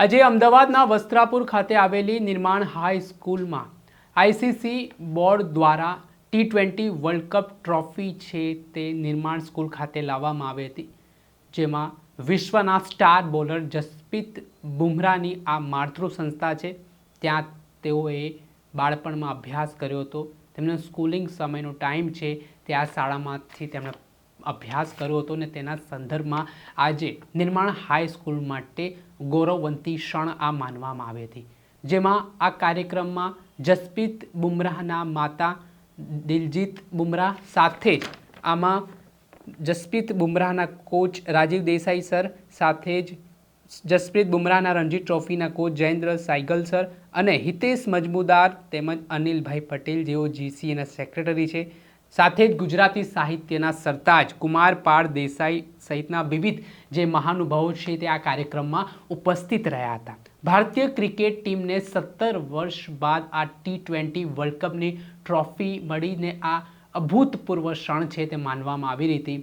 આજે અમદાવાદના વસ્ત્રાપુર ખાતે આવેલી નિર્માણ હાઈ સ્કૂલમાં આઈસીસી બોર્ડ દ્વારા T twenty World Cup trophy છે તે નિર્માણ સ્કૂલ ખાતે લાવવામાં આવી હતી, જેમાં વિશ્વના સ્ટાર બોલર જસપ્રીત બુમરાહની આ માતૃ સંસ્થા છે. ત્યાં તેઓએ બાળપણમાં અભ્યાસ કર્યો હતો. તેમનો સ્કૂલિંગ સમયનો ટાઈમ છે, તે આ શાળામાંથી તેમણે અભ્યાસ કર્યો હતો અને તેના સંદર્ભમાં આજે નિર્માણ હાઈ સ્કૂલ માટે ગૌરવવંતી ક્ષણ આ માનવામાં આવી હતી જેમાં આ કાર્યક્રમમાં જસપ્રીત બુમરાહના માતા દિલજીત બુમરાહ સાથે જ આમાં જસપ્રીત બુમરાહના કોચ રાજીવ દેસાઈ સર સાથે જ જસપ્રીત બુમરાહના રણજી ટ્રોફીના કોચ જયેન્દ્ર સાયગલ સર અને હિતેશ મજમુદાર તેમજ અનિલભાઈ પટેલ જેઓ જીસીએના સેક્રેટરી છે. સાથે જ ગુજરાતી સાહિત્યના સરતાજ કુમાર પાળ દેસાઈ સહિતના વિવિધ જે મહાનુભાવો છે તે આ કાર્યક્રમમાં ઉપસ્થિત રહ્યા હતા. ભારતીય ક્રિકેટ ટીમને સત્તર વર્ષ બાદ આ ટી ટ્વેન્ટી વર્લ્ડ કપની ટ્રોફી મળીને આ અભૂતપૂર્વ ક્ષણ છે તે માનવામાં આવી રહી હતી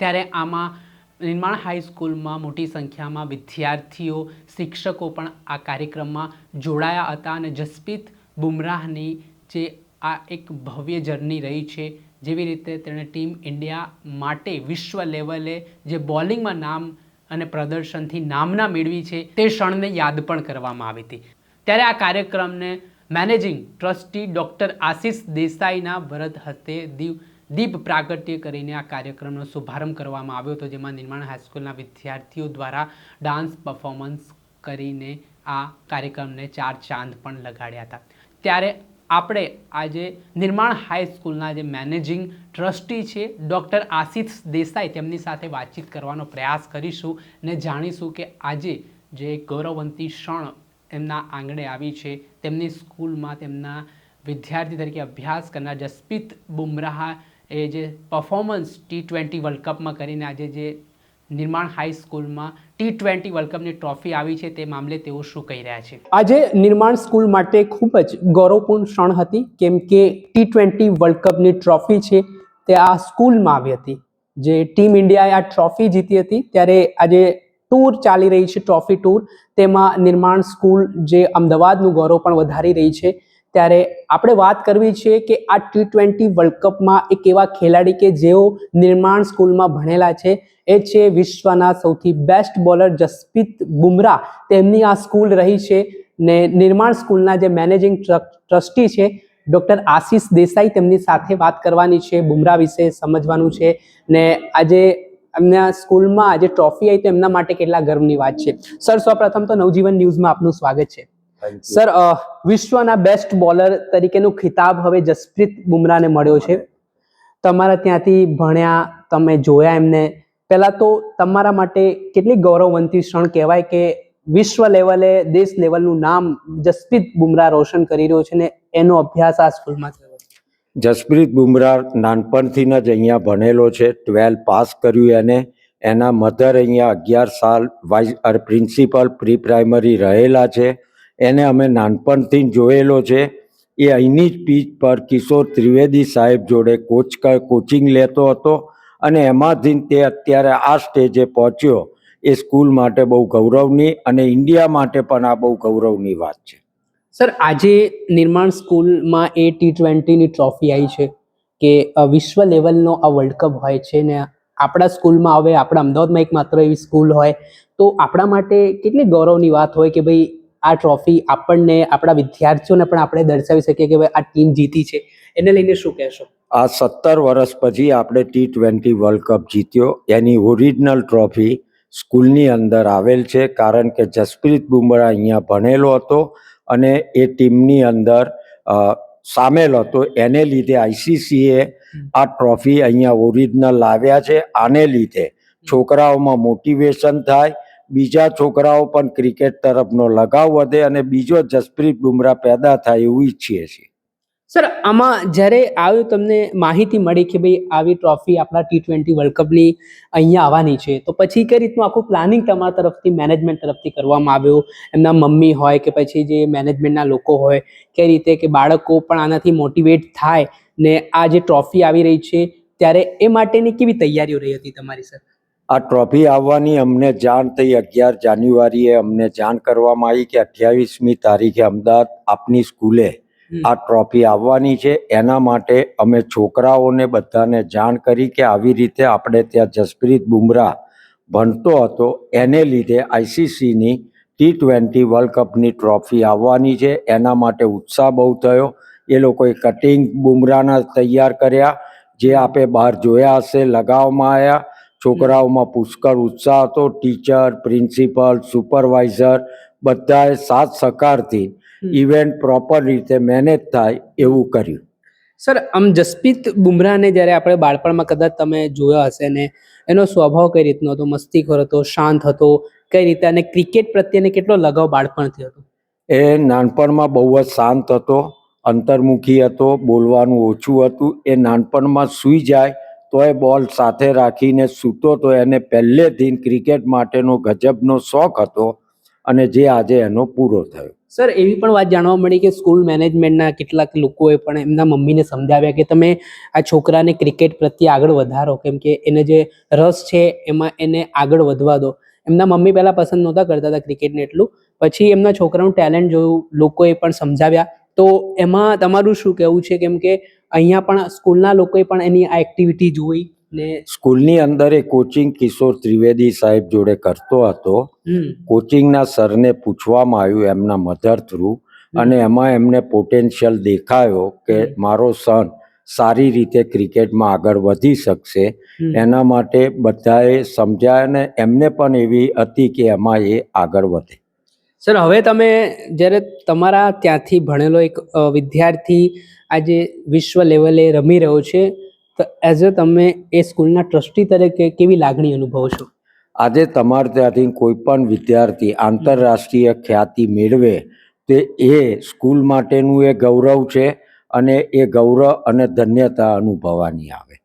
ત્યારે આમાં નિર્માણ હાઈસ્કૂલમાં મોટી સંખ્યામાં વિદ્યાર્થીઓ, શિક્ષકો પણ આ કાર્યક્રમમાં જોડાયા હતા અને જસપ્રીત બુમરાહની જે આ એક ભવ્ય જર્ની રહી છે. જેવી રીતે તેણે ટીમ ઇન્ડિયા માટે વિશ્વ લેવલે જે બોલિંગમાં નામ અને પ્રદર્શનથી નામના મેળવી છે તે ક્ષણને યાદ પણ કરવામાં આવી હતી. ત્યારે આ કાર્યક્રમને મેનેજિંગ ટ્રસ્ટી ડૉક્ટર આશિષ દેસાઈના વરદ હસ્તે દીવ દીપ પ્રાગટ્ય કરીને આ કાર્યક્રમનો શુભારંભ કરવામાં આવ્યો હતો, જેમાં નિર્માણ હાઈસ્કૂલના વિદ્યાર્થીઓ દ્વારા ડાન્સ પરફોર્મન્સ કરીને આ કાર્યક્રમને ચાર ચાંદ પણ લગાડ્યા હતા. ત્યારે આપણે આજે નિર્માણ હાઈસ્કૂલના જે મેનેજિંગ ટ્રસ્ટી છે, ડૉક્ટર આશિષ દેસાઈ તેમની સાથે વાતચીત કરવાનો પ્રયાસ કરીશું ને જાણીશું કે આજે જે ગૌરવવંતી ક્ષણ એમના આંગણે આવી છે, તેમની સ્કૂલમાં તેમના વિદ્યાર્થી તરીકે અભ્યાસ કરનાર જસપ્રીત બુમરાહ એ જે પરફોર્મન્સ ટી ટ્વેન્ટી વર્લ્ડ કપમાં કરીને આજે જે નિર્માણ હાઈ સ્કૂલમાં ટી ટ્વેન્ટી વર્લ્ડ કપની ટ્રોફી આવી છે તે મામલે તેઓ શું કહી રહ્યા છે? આજે નિર્માણ સ્કૂલ માટે ખૂબ જ ગૌરવપૂર્ણ ક્ષણ હતી, કેમ કે ટી ટ્વેન્ટી વર્લ્ડ કપની ટ્રોફી છે તે આ સ્કૂલમાં આવી હતી. જે ટીમ ઇન્ડિયાએ આ ટ્રોફી જીતી હતી, ત્યારે આજે ટૂર ચાલી રહી છે ટ્રોફી ટૂર તેમાં નિર્માણ સ્કૂલ જે અમદાવાદનું ગૌરવ પણ વધારી રહી છે. ત્યારે આપણે વાત કરવી છે કે આ ટી ટ્વેન્ટી વર્લ્ડ કપમાં એક એવા ખેલાડી કે જેઓ નિર્માણ સ્કૂલમાં ભણેલા છે એ છે વિશ્વના સૌથી બેસ્ટ બોલર જસપ્રીત બુમરાહ. તેમની આ સ્કૂલ રહી છે ને નિર્માણ સ્કૂલના જે મેનેજિંગ ટ્રસ્ટી છે ડૉક્ટર આશીષ દેસાઈ તેમની સાથે વાત કરવાની છે બુમરાહ વિશે સમજવાનું છે ને આજે એમના સ્કૂલમાં આજે ટ્રોફી આવી તો એમના માટે કેટલા ગર્વની વાત છે. સર સૌપ્રથમ તો નવજીવન ન્યૂઝમાં આપનું સ્વાગત છે. સર વિશ્વના બેસ્ટ બોલર તરીકેનો ખિતાબ હવે જસપ્રીત બુમરાને મળ્યો છે. તમારા ત્યાંથી ભણ્યા તમે જોયા એમને પહેલા તો તમારા માટે કેટલી ગૌરવવંતી ક્ષણ કહેવાય કે વિશ્વ લેવલે, દેશ લેવલનું નામ જસપ્રીત બુમરાહ રોશન કરી રહ્યો છે ને એનો અભ્યાસ આ સ્કૂલમાં થયો જસપ્રીત બુમરાહ નાનપણથી જ અહીંયા ભણેલો છે ટ્વેલ્વ પાસ કર્યું એને. એના મધર અહીંયા અગિયાર સાલ વાઇસ પ્રિન્સિપલ પ્રી પ્રાઇમરી રહેલા છે. એને અમે નાનપણથી જોયેલો છે. એ અહીંની જ પીચ પર કિશોર ત્રિવેદી સાહેબ જોડે કોચ કોચિંગ લેતો હતો. અને એમાંથી તે અત્યારે આ સ્ટેજે પહોંચ્યો, એ સ્કૂલ માટે બહુ ગૌરવની અને ઇન્ડિયા માટે પણ આ બહુ ગૌરવની વાત છે. સર, આજે નિર્માણ સ્કૂલમાં એ ટી ટ્વેન્ટીની ટ્રોફી આવી છે કે વિશ્વ લેવલનો આ વર્લ્ડ કપ હોય છે ને આપણા સ્કૂલમાં હવે આપણા અમદાવાદમાં એક માત્ર એવી સ્કૂલ હોય, તો આપણા માટે કેટલી ગૌરવની વાત હોય કે ભાઈ આ ટ્રોફી આપણને આપણા વિદ્યાર્થીઓને પણ આપણે દર્શાવી શકીએ કે ભાઈ આ ટીમ જીતી છે. એને લઈને શું કહેશો? આ સત્તર વર્ષ પછી આપણે ટી ટ્વેન્ટી વર્લ્ડ કપ જીત્યો. એની ઓરિજિનલ ટ્રોફી સ્કૂલની અંદર આવેલ છે કારણ કે જસપ્રીત બુમરાહ અહીંયા ભણેલો હતો અને એ ટીમની અંદર સામેલ હતો. એને લીધે આઈસીસીએ આ ટ્રોફી અહીંયા ઓરિજિનલ લાવ્યા છે. આને લીધે છોકરાઓમાં મોટિવેશન થાય બીજા છોકરાઓ પણ ક્રિકેટ તરફનો લગાવ વધે અને બીજો જસપ્રીત બુમરા પેદા થાય એવું ઈચ્છીએ છીએ. સર, આમાં જ્યારે આવ્યું તમને માહિતી મળી કે ભાઈ આવી ટ્રોફી આપણા ટી ટ્વેન્ટી વર્લ્ડ કપની અહીંયા આવવાની છે, તો પછી કઈ રીતનું આખું પ્લાનિંગ તમારા તરફથી મેનેજમેન્ટ તરફથી કરવામાં આવ્યું? એમના મમ્મી હોય કે પછી જે મેનેજમેન્ટના લોકો હોય, કઈ રીતે કે બાળકો પણ આનાથી મોટિવેટ થાય ને આ જે ટ્રોફી આવી રહી છે, ત્યારે એ માટેની કેવી તૈયારીઓ રહી હતી તમારી, સર? આ ટ્રોફી આવવાની અમને જાણ થઈ અગિયાર જાન્યુઆરીએ. અમને જાણ કરવામાં આવી કે અઠ્યાવીસમી તારીખે અમદાવાદ આપની સ્કૂલે આ ટ્રોફી આવવાની છે. એના માટે અમે છોકરાઓને બધાને જાણ કરી કે આવી રીતે આપણે ત્યાં જસપ્રીત બુમરાહ ભણતો હતો. એને લીધે આઈસીસીની ટી ટ્વેન્ટી વર્લ્ડ કપની ટ્રોફી આવવાની છે. એના માટે ઉત્સાહ બહુ થયો. એ લોકોએ કટિંગ બુમરાહના તૈયાર કર્યા. જે આપે બહાર જોયા હશે લગાવવામાં આવ્યા. છોકરાઓમાં પુષ્કળ ઉત્સાહ હતો. ટીચર પ્રિન્સિપલ સુપરવાઇઝર બધાએ સાથ સહકારથી ઇવેન્ટ પ્રોપર રીતે મેનેજ થાય એવું કર્યું. સર આમ જસપ્રીત બુમરાહને જ્યારે આપણે બાળપણમાં કદાચ તમે જોયો હશે ને એનો સ્વભાવ કઈ રીતનો હતો? મસ્તીખોર હતો શાંત હતો કઈ રીતે? અને ક્રિકેટ પ્રત્યેને કેટલો લગાવ બાળપણથી હતો? એ નાનપણમાં બહુ જ શાંત હતો અંતર્મુખી હતો બોલવાનું ઓછું હતું. એ નાનપણમાં સૂઈ જાય તો એ બોલ સાથે રાખીને સૂતો તો એને પહેલેથી ક્રિકેટ માટેનો ગજબનો શોખ હતો અને જે આજે એનો પૂરો થયો. સર, એવી પણ વાત જાણવા મળી કે સ્કૂલ મેનેજમેન્ટના કેટલાક લોકોએ પણ એમના મમ્મીને સમજાવ્યા કે તમે આ છોકરાને ક્રિકેટ પ્રત્યે આગળ વધારો, કેમ કે એને જે રસ છે એમાં એને આગળ વધવા દો. એમના મમ્મી પહેલાં પસંદ નહોતા કરતા હતા ક્રિકેટને એટલું. પછી એમના છોકરાનું ટેલેન્ટ જોયું, લોકોએ પણ સમજાવ્યા. તો એમાં તમારું શું કહેવું છે? કેમ કે અહીંયા પણ સ્કૂલના લોકોએ પણ એની આ એક્ટિવિટી જોઈ ને સ્કૂલની અંદર એ કોચિંગ કિશોર ત્રિવેદી સાહેબ જોડે કરતો હતો. કોચિંગના સરને પૂછવામાં આવ્યું એમના મધર થ્રુ અને એમાં એમને પોટેન્શિયલ દેખાયો કે મારો સન સારી રીતે ક્રિકેટમાં આગળ વધી શકશે. એના માટે બધાએ સમજાય અને એમને પણ એવી હતી કે એમાં એ આગળ વધે. સર હવે તમે જ્યારે તમારા ત્યાંથી ભણેલો એક વિદ્યાર્થી આજે વિશ્વ લેવલે રમી રહ્યો છે તો એઝ અ તમે એ સ્કૂલના ટ્રસ્ટી તરીકે કેવી લાગણી અનુભવો છો? આજે તમારે ત્યાંથી કોઈ પણ વિદ્યાર્થી આંતરરાષ્ટ્રીય ખ્યાતિ મેળવે તે એ સ્કૂલ માટેનું એ ગૌરવ છે અને એ ગૌરવ અને ધન્યતા અનુભવવાની આવે.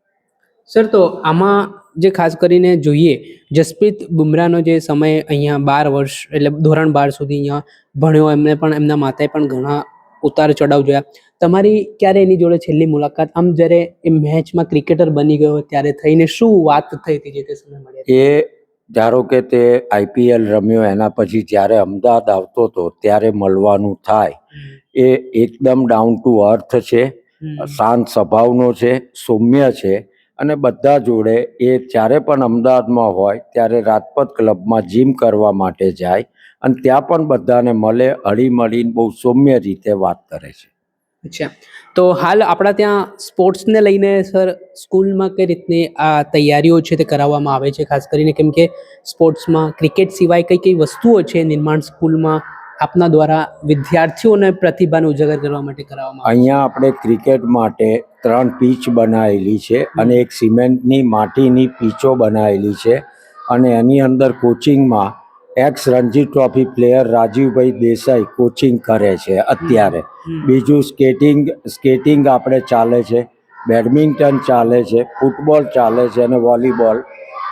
સર તો આમાં જે ખાસ કરીને જોઈએ જસપ્રીત બુમરાહનો જે સમય અહીંયા બાર વર્ષ એટલે ધોરણ બાર સુધી અહીંયા ભણ્યો એમને પણ એમના માતાએ પણ ઘણા ઉતાર ચડાવ જોયા. તમારી ક્યારે એની જોડે છેલ્લી મુલાકાત? આમ જ્યારે એ મેચમાં ક્રિકેટર બની ગયો ત્યારે થઈને શું વાત થઈ હતી જે તે સમય મળ્યા એ ધારો કે તે આઈપીએલ રમ્યો એના પછી જ્યારે અમદાવાદ આવતો હતો ત્યારે મળવાનું થાય. એ એકદમ ડાઉન ટુ અર્થ છે. શાંત સ્વભાવનો છે સૌમ્ય છે. અને બધા જોડે એ જ્યારે પણ અમદાવાદમાં હોય, ત્યારે રાજપત ક્લબમાં જીમ કરવા માટે જાય અને ત્યાં પણ બધાને મળે હળી મળીને બહુ સૌમ્ય રીતે વાત કરે છે. અચ્છા. તો હાલ આપણા ત્યાં સ્પોર્ટ્સને લઈને સર, સ્કૂલમાં કઈ રીતની આ તૈયારીઓ છે તે કરાવવામાં આવે છે? ખાસ કરીને કેમ કે સ્પોર્ટ્સમાં ક્રિકેટ સિવાય કઈ કઈ વસ્તુઓ છે નિર્માણ સ્કૂલમાં? આપના દ્વારા વિદ્યાર્થીઓને પ્રતિભાને ઉજાગર કરવા માટે કરાવવામાં અહીંયા આપણે ક્રિકેટ માટે ત્રણ પીચ બનાવેલી છે અને એક સિમેન્ટની માટીની પીચો બનાવેલી છે અને એની અંદર કોચિંગમાં ex Ranji trophy player Rajivbhai Desai coaching કરે છે અત્યારે. બીજું સ્કેટિંગ સ્કેટિંગ આપણે ચાલે છે બેડમિન્ટન ચાલે છે ફૂટબોલ ચાલે છે અને વોલીબોલ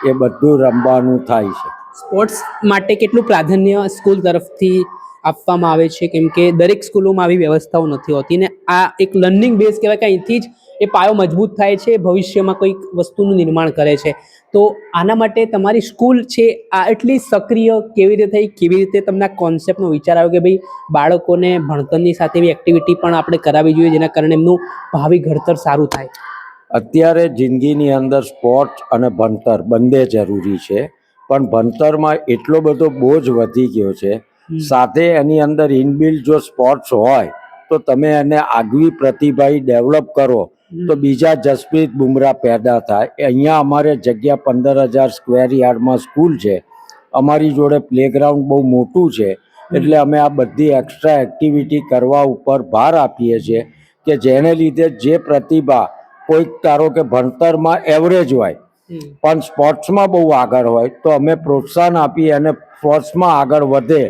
એ બધું રમવાનું થાય છે. સ્પોર્ટ્સ માટે કેટલું પ્રાધાન્ય સ્કૂલ તરફથી આપવામાં આવે છે, કેમ કે દરેક સ્કૂલોમાં આવી વ્યવસ્થાઓ નથી હોતી ને આ એક લર્નિંગ બેઝ કહેવાય કે અહીંથી જ એ પાયો મજબૂત થાય છે, ભવિષ્યમાં કોઈક વસ્તુનું નિર્માણ કરે છે. તો આના માટે તમારી સ્કૂલ છે, આ એટલી સક્રિય કેવી રીતે થઈ, કેવી રીતે તમને આ કોન્સેપ્ટનો વિચાર આવ્યો કે ભાઈ બાળકોને ભણતરની સાથે એવી એક્ટિવિટી પણ આપણે કરાવવી જોઈએ, જેના કારણે એમનું ભાવિ ઘડતર સારું થાય? અત્યારે જિંદગીની અંદર સ્પોર્ટ્સ અને ભણતર બંને જરૂરી છે, પણ ભણતરમાં એટલો બધો બોજ વધી ગયો છે સાથે એની અંદર ઇનબિલ્ડ જો સ્પોર્ટ્સ હોય તો તમે એને આગવી પ્રતિભા ડેવલપ કરો તો બીજા જસપ્રીત બુમરાહ પેદા થાય. અહીંયા અમારે જગ્યા પંદર હજાર સ્ક્વેર યાર્ડમાં સ્કૂલ છે. અમારી જોડે પ્લેગ્રાઉન્ડ બહુ મોટું છે. એટલે અમે આ બધી એક્સ્ટ્રા એક્ટિવિટી કરવા ઉપર ભાર આપીએ છીએ કે જેને લીધે જે પ્રતિભા કોઈક ધારો કે ભણતરમાં એવરેજ હોય પણ સ્પોર્ટ્સમાં બહુ આગળ હોય તો અમે પ્રોત્સાહન આપીએ અને સ્પોર્ટ્સમાં આગળ વધે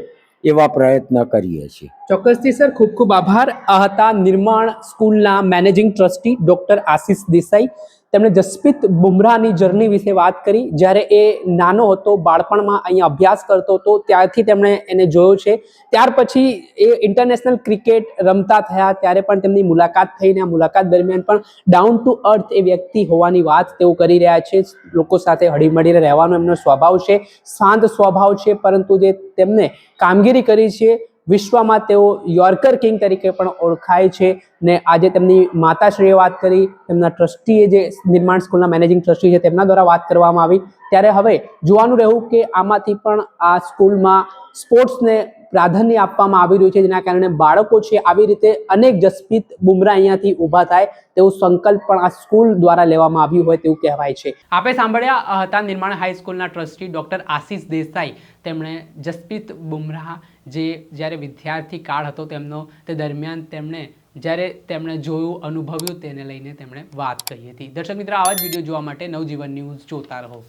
એવા પ્રયત્ન કરીએ છીએ. ચોક્કસથી સર, ખૂબ ખૂબ આભાર. આ હતા નિર્માણ સ્કૂલના managing trustee doctor Ashish Desai તેમણે જસપ્રીત બુમરાહની જર્ની વિશે વાત કરી. જ્યારે એ નાનો હતો, બાળપણમાં અહીંયા અભ્યાસ કરતો હતો, ત્યારથી તેમણે એને જોયો છે. ત્યાર પછી એ ઇન્ટરનેશનલ ક્રિકેટ રમતા થયા. ત્યારે પણ તેમની મુલાકાત થઈને, આ મુલાકાત દરમિયાન પણ ડાઉન ટુ અર્થ એ વ્યક્તિ હોવાની વાત તેઓ કરી રહ્યા છે. લોકો સાથે હળીમળીને રહેવાનો એમનો સ્વભાવ છે. શાંત સ્વભાવ છે, પરંતુ જે તેમને કામગીરી કરી છે વિશ્વમાં તેઓ યોર્કર કિંગ તરીકે પણ ઓળખાય છે ને આજે તેમની માતાશ્રીએ વાત કરી, તેમના ટ્રસ્ટીએ જે નિર્માણ સ્કૂલના મેનેજિંગ ટ્રસ્ટી છે તેમના દ્વારા વાત કરવામાં આવી. ત્યારે હવે જોવાનું રહ્યું કે આમાંથી પણ આ સ્કૂલમાં સ્પોર્ટ્સને પ્રાધાન્ય આપવામાં આવી રહ્યું છે, જેના કારણે બાળકો છે આવી રીતે અનેક જસપ્રીત બુમરાહ અહીંયાથી ઊભા થાય તેવું સંકલ્પ પણ આ સ્કૂલ દ્વારા લેવામાં આવ્યું હોય તેવું કહેવાય છે. આપે સાંભળ્યા હતા નિર્માણ હાઈસ્કૂલના ટ્રસ્ટી ડૉક્ટર આશીષ દેસાઈ. તેમણે જસપ્રીત બુમરાહ જે જ્યારે વિદ્યાર્થી કાળ હતો તેમનો, તે દરમિયાન તેમણે જ્યારે તેમણે જોયું, અનુભવ્યું તેને લઈને તેમણે વાત કહી હતી. દર્શક મિત્ર, આવા જ વીડિયો જોવા માટે નવજીવન ન્યૂઝ જોતા રહો.